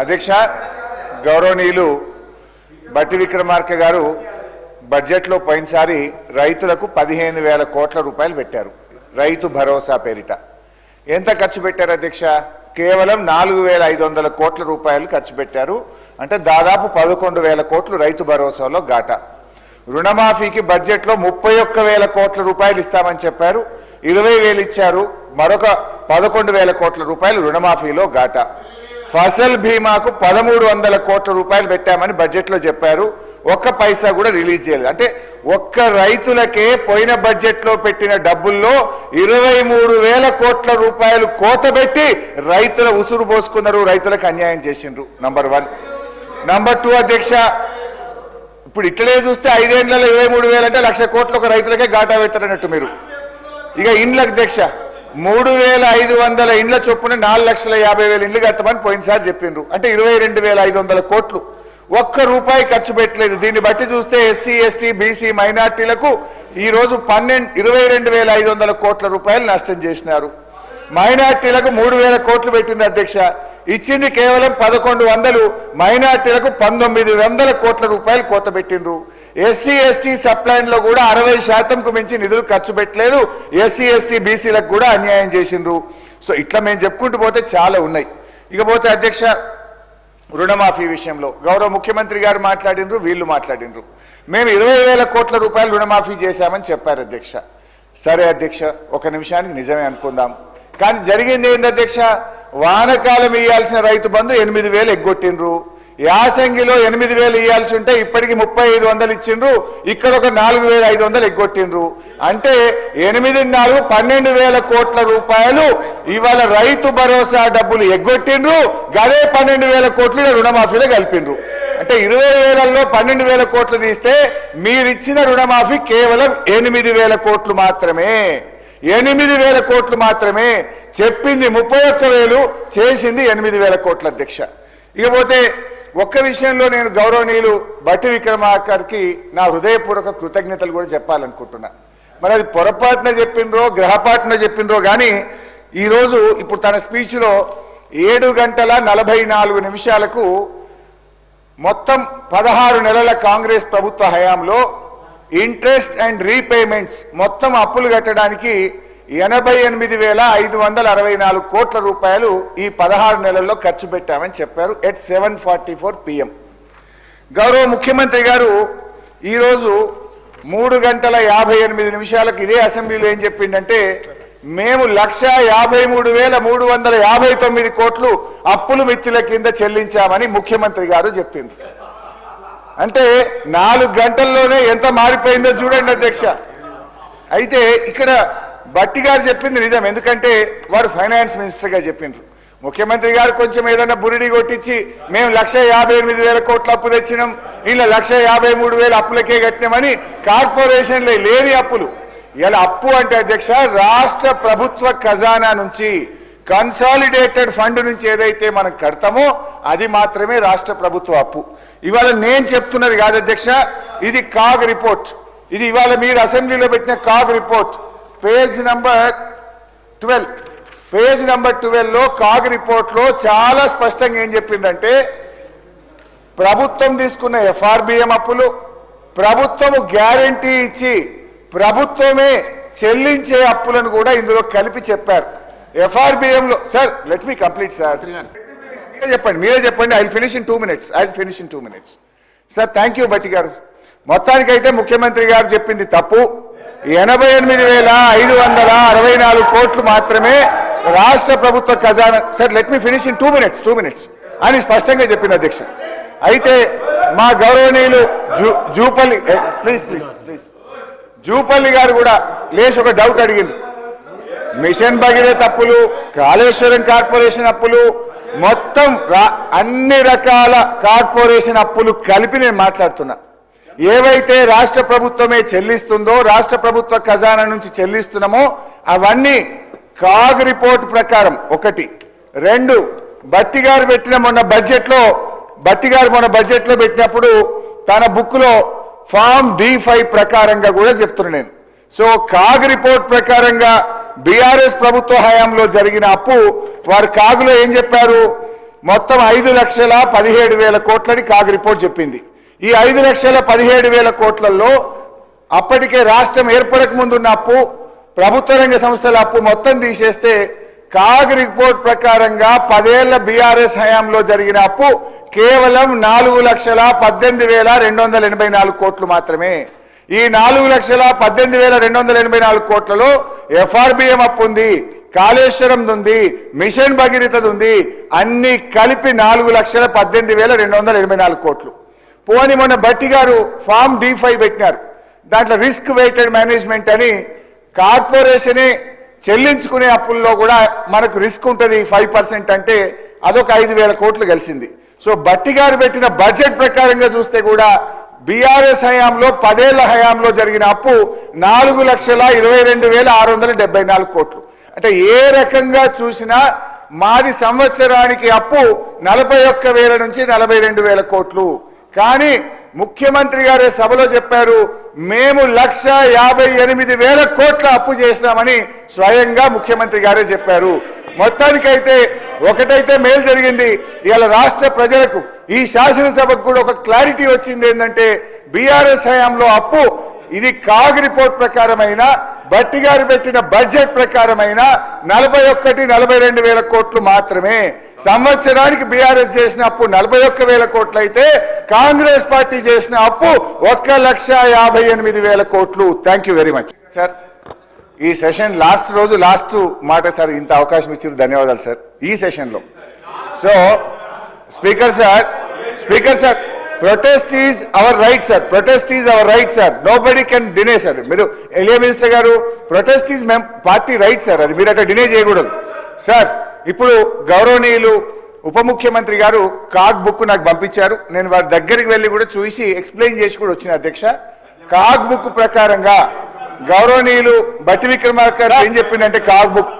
అధ్యక్ష గౌరవనీయులు బట్టి విక్రమార్క గారు బడ్జెట్లో పోయినసారి రైతులకు పదిహేను వేల కోట్ల రూపాయలు పెట్టారు. రైతు భరోసా పేరిట. ఎంత ఖర్చు పెట్టారు అధ్యక్ష? కేవలం నాలుగు వేల ఐదు వందల కోట్ల రూపాయలు ఖర్చు పెట్టారు. అంటే దాదాపు పదకొండు వేల కోట్లు రైతు భరోసాలో ఘాట. రుణమాఫీకి బడ్జెట్లో ముప్పై ఒక్క వేల కోట్ల రూపాయలు ఇస్తామని చెప్పారు. ఇరవై వేలు ఇచ్చారు. మరొక పదకొండు వేల కోట్ల రూపాయలు రుణమాఫీలో ఘాట. ఫసల్ బీమాకు పదమూడు వందల కోట్ల రూపాయలు పెట్టామని బడ్జెట్లో చెప్పారు. ఒక్క పైసా కూడా రిలీజ్ చేయలేదు. అంటే ఒక్క రైతులకే పోయిన బడ్జెట్లో పెట్టిన డబ్బుల్లో ఇరవై మూడు వేల కోట్ల రూపాయలు కోతబెట్టి రైతుల ఉసురు పోసుకున్నారు రైతులకు అన్యాయం చేసిండ్రు. నంబర్ వన్ నంబర్ టూ అధ్యక్ష ఇప్పుడు ఇట్లనే చూస్తే ఐదేళ్ళలో ఇరవై మూడు వేలు అంటే లక్ష కోట్ల ఒక రైతులకే గాటా పెట్టారన్నట్టు మీరు. ఇక ఇండ్ల అధ్యక్ష మూడు వేల ఐదు వందల ఇండ్ల చొప్పున నాలుగు లక్షల యాభై వేల ఇండ్లు కట్టమని పోయినసారి చెప్పిండ్రు. అంటే ఇరవై రెండు వేల ఐదు వందల కోట్లు. ఒక్క రూపాయి ఖర్చు పెట్టలేదు. దీన్ని బట్టి చూస్తే ఎస్సీ ఎస్టీ బీసీ మైనార్టీలకు ఈ రోజు పన్నెండు ఇరవై రెండు వేల ఐదు వందల కోట్ల రూపాయలు నష్టం చేసినారు. మైనార్టీలకు మూడు వేల కోట్లు పెట్టింది అధ్యక్ష. ఇచ్చింది కేవలం పదకొండు వందలు. మైనార్టీలకు పంతొమ్మిది వందల కోట్ల రూపాయలు కోత పెట్టిండ్రు. ఎస్సీ ఎస్టీ సప్లైన్లో కూడా అరవై శాతంకు మించి నిధులు ఖర్చు పెట్టలేదు. ఎస్సీ ఎస్టీ బీసీలకు కూడా అన్యాయం చేసిండ్రు. సో ఇట్లా మేము చెప్పుకుంటూ పోతే చాలా ఉన్నాయి. ఇకపోతే అధ్యక్ష రుణమాఫీ విషయంలో గౌరవ ముఖ్యమంత్రి గారు మాట్లాడినరు వీళ్ళు మాట్లాడినరు మేము ఇరవై వేల కోట్ల రూపాయలు రుణమాఫీ చేశామని చెప్పారు అధ్యక్ష. సరే అధ్యక్ష ఒక నిమిషానికి నిజమే అనుకుందాం. కానీ జరిగింది ఏంటి అధ్యక్ష? వానకాలం ఇవ్వాల్సిన రైతు బంధు ఎనిమిది వేలు ఎగ్గొట్టిండ్రు. యాసంగిలో ఎనిమిది వేలు ఇవ్వాల్సి ఉంటే ఇప్పటికి ముప్పై ఐదు వందలు ఇచ్చిండ్రు ఇక్కడ ఒక నాలుగు వేల ఐదు వందలు ఎగ్గొట్టిండ్రు. అంటే ఎనిమిది నాలుగు పన్నెండు వేల కోట్ల రూపాయలు ఇవాళ రైతు భరోసా డబ్బులు ఎగ్గొట్టిండ్రు గదే పన్నెండు వేల కోట్లు రుణమాఫీలో కలిపిండ్రు. అంటే ఇరవై వేలలో పన్నెండు వేల కోట్లు తీస్తే మీరిచ్చిన రుణమాఫీ కేవలం ఎనిమిది వేల కోట్లు మాత్రమే. ఎనిమిది వేల కోట్లు మాత్రమే. చెప్పింది ముప్పై ఒక్క వేలు చేసింది ఎనిమిది వేల కోట్ల అధ్యక్ష. ఇకపోతే ఒక్క విషయంలో నేను గౌరవనీయులు బట్టి విక్రమాకర్కి నా హృదయపూర్వక కృతజ్ఞతలు కూడా చెప్పాలనుకుంటున్నా. మరి అది పొరపాటున చెప్పిండ్రో గ్రహపాటున చెప్పిండ్రో కానీ ఈరోజు ఇప్పుడు తన స్పీచ్లో ఏడు గంటల నలభై నాలుగు నిమిషాలకు మొత్తం పదహారు నెలల కాంగ్రెస్ ప్రభుత్వ హయాంలో ఇంట్రెస్ట్ అండ్ రీపేమెంట్స్ మొత్తం అప్పులు కట్టడానికి ఎనభై ఎనిమిది వేల ఐదు వందల అరవై నాలుగు కోట్ల రూపాయలు ఈ పదహారు నెలల్లో ఖర్చు పెట్టామని చెప్పారు at seven forty four PM గౌరవ ముఖ్యమంత్రి గారు ఈరోజు మూడు గంటల యాభై ఎనిమిది నిమిషాలకు ఇదే అసెంబ్లీలో ఏం చెప్పిండంటే మేము లక్ష యాభై మూడు వేల మూడు వందల యాభై తొమ్మిది కోట్లు అప్పులు మిత్తుల కింద చెల్లించామని ముఖ్యమంత్రి గారు చెప్పింది. అంటే నాలుగు గంటల్లోనే ఎంత మారిపోయిందో చూడండి అధ్యక్ష. అయితే ఇక్కడ బట్టి గారు చెప్పింది నిజం. ఎందుకంటే వారు ఫైనాన్స్ మినిస్టర్గా చెప్పిండ్రు. ముఖ్యమంత్రి గారు కొంచెం ఏదైనా బురిడి కొట్టించి మేము లక్ష యాభై ఎనిమిది వేల కోట్ల అప్పు తెచ్చినాం. ఇలా లక్ష యాభై మూడు వేల అప్పులకే కట్టినామని కార్పొరేషన్లో లేని అప్పులు. ఇలా అప్పు అంటే అధ్యక్ష రాష్ట్ర ప్రభుత్వ ఖజానా నుంచి కన్సాలిడేటెడ్ ఫండ్ నుంచి ఏదైతే మనం కడతామో అది మాత్రమే రాష్ట్ర ప్రభుత్వ అప్పు. ఇవాళ నేను చెప్తున్నది కాదు అధ్యక్ష ఇది కాగ్ రిపోర్ట్. ఇది ఇవాళ మీరు అసెంబ్లీలో పెట్టిన CAG report. Page number twelve. Page number ట్వెల్వ్లో CAG రిపోర్ట్లో చాలా స్పష్టంగా ఏం చెప్పిందంటే ప్రభుత్వం తీసుకున్న ఎఫ్ఆర్బిఎం అప్పులు ప్రభుత్వము గ్యారంటీ ఇచ్చి ప్రభుత్వమే చెల్లించే అప్పులను కూడా ఇందులో కలిపి చెప్పారు. ఎఫ్ఆర్బిఎంలో sir let me complete sir. మీరే చెప్పండి మీరే చెప్పండి I finish in two minutes I finish in two minutes sir thank you Bhatti గారు. మొత్తానికైతే ముఖ్యమంత్రి గారు చెప్పింది తప్పు. ఎనభై ఎనిమిది వేల ఐదు వందల అరవై నాలుగు కోట్లు మాత్రమే రాష్ట్ర ప్రభుత్వ ఖజానా sir let me finish in two minutes two minutes అని స్పష్టంగా చెప్పింది అధ్యక్ష. అయితే మా గౌరవనీయులు zoo Jupalli please please please Jupalli గారు కూడా లేచి ఒక డౌట్ అడిగింది. మిషన్ భగీరథ అప్పులు కాళేశ్వరం కార్పొరేషన్ అప్పులు మొత్తం అన్ని రకాల కార్పొరేషన్ అప్పులు కలిపి నేను మాట్లాడుతున్నా. ఏవైతే రాష్ట్ర ప్రభుత్వమే చెల్లిస్తుందో రాష్ట్ర ప్రభుత్వ ఖజానా నుంచి చెల్లిస్తున్నామో అవన్నీ కాగ్ రిపోర్ట్ ప్రకారం ఒకటి. రెండు బట్టి గారు పెట్టిన మొన్న బడ్జెట్లో బట్టి గారు మొన్న బడ్జెట్లో పెట్టినప్పుడు తన బుక్లో ఫామ్ డి ఫైవ్ ప్రకారంగా కూడా చెప్తున్నా నేను. సో కాగ్ రిపోర్ట్ ప్రకారంగా బీఆర్ఎస్ ప్రభుత్వ హయాంలో జరిగిన అప్పు వారు కాగులో ఏం చెప్పారు? మొత్తం ఐదు లక్షల పదిహేడు వేల కోట్లని కాగ్ రిపోర్ట్ చెప్పింది. ఈ ఐదు లక్షల పదిహేడు వేల కోట్లలో అప్పటికే రాష్ట్రం ఏర్పడక ముందున్న అప్పు ప్రభుత్వ రంగ సంస్థల అప్పు మొత్తం తీసేస్తే కాగ్ రిపోర్ట్ ప్రకారంగా పదేళ్ళ బీఆర్ఎస్ హయాంలో జరిగిన అప్పు కేవలం నాలుగు లక్షల పద్దెనిమిది వేల రెండు వందల ఎనభై నాలుగు కోట్లు మాత్రమే. ఈ నాలుగు లక్షల పద్దెనిమిది వేల రెండు వందల ఎనభై నాలుగు కోట్లలో ఎఫ్ఆర్బిఎం అప్పు ఉంది కాళేశ్వరం ఉంది మిషన్ భగీరథది ఉంది అన్ని కలిపి నాలుగు లక్షల పద్దెనిమిది వేల రెండు వందల ఎనభై నాలుగు కోట్లు. పోని మొన్న బట్టి గారు ఫామ్ డి ఫైవ్ పెట్టినారు. దాంట్లో రిస్క్ వెయిటెడ్ మేనేజ్మెంట్ అని కార్పొరేషనే చెల్లించుకునే అప్పుల్లో కూడా మనకు రిస్క్ ఉంటుంది ఫైవ్ పర్సెంట్ అంటే అదొక ఐదు వేల కోట్లు కలిసింది సో భట్టి గారు పెట్టిన బడ్జెట్ ప్రకారంగా చూస్తే కూడా బీఆర్ఎస్ హయాంలో పదేళ్ళ హయాంలో జరిగిన అప్పు నాలుగు లక్షల ఇరవై రెండు వేల ఆరు వందల డెబ్బై నాలుగు కోట్లు. అంటే ఏ రకంగా చూసినా మాది సంవత్సరానికి అప్పు నలభై ఒక్క వేల నుంచి నలభై రెండు వేల కోట్లు. కానీ ముఖ్యమంత్రి గారే సభలో చెప్పారు మేము లక్ష యాభై ఎనిమిది వేల కోట్ల అప్పు చేసినామని స్వయంగా ముఖ్యమంత్రి గారే చెప్పారు. మొత్తానికైతే ఒకటైతే మేలు జరిగింది. ఇవాళ రాష్ట్ర ప్రజలకు ఈ శాసనసభకు కూడా ఒక క్లారిటీ వచ్చింది ఏంటంటే బీఆర్ఎస్ హయాంలో అప్పు ఇది కాగ్ రిపోర్ట్ ప్రకారమైన బట్టి గారు పెట్టిన బడ్జెట్ ప్రకారమైన నలభై ఒక్కటి నలభై రెండు వేల కోట్లు మాత్రమే. సంవత్సరానికి బీఆర్ఎస్ చేసిన అప్పు నలభై ఒక్క వేల కోట్లు అయితే కాంగ్రెస్ పార్టీ చేసిన అప్పు ఒక్క లక్ష యాభై ఎనిమిది వేల కోట్లు. Thank you very much sir ఈ సెషన్ లాస్ట్ రోజు లాస్ట్ మాట సార్ ఇంత అవకాశం ఇచ్చారు ధన్యవాదాలు సార్ ఈ సెషన్లో. So speaker sir speaker sir protest is our right sir protest is our right sir nobody can deny sir మీరు ఎలియా మినిస్టర్ గారు ప్రొటెస్ట్ ఈజ్ మేము పార్టీ రైట్ సార్ అది మీరు అట్లా డినే చేయకూడదు. సార్ ఇప్పుడు గౌరవనీయులు ఉప ముఖ్యమంత్రి గారు కాగ్ బుక్ నాకు పంపించారు. నేను వారి దగ్గరికి వెళ్ళి కూడా చూసి ఎక్స్ప్లెయిన్ చేసి కూడా వచ్చిన అధ్యక్ష. కాగ్ బుక్ ప్రకారంగా గౌరవనీయులు బట్టి విక్రమార్క ఏం చెప్పిందంటే కాగ్ బుక్.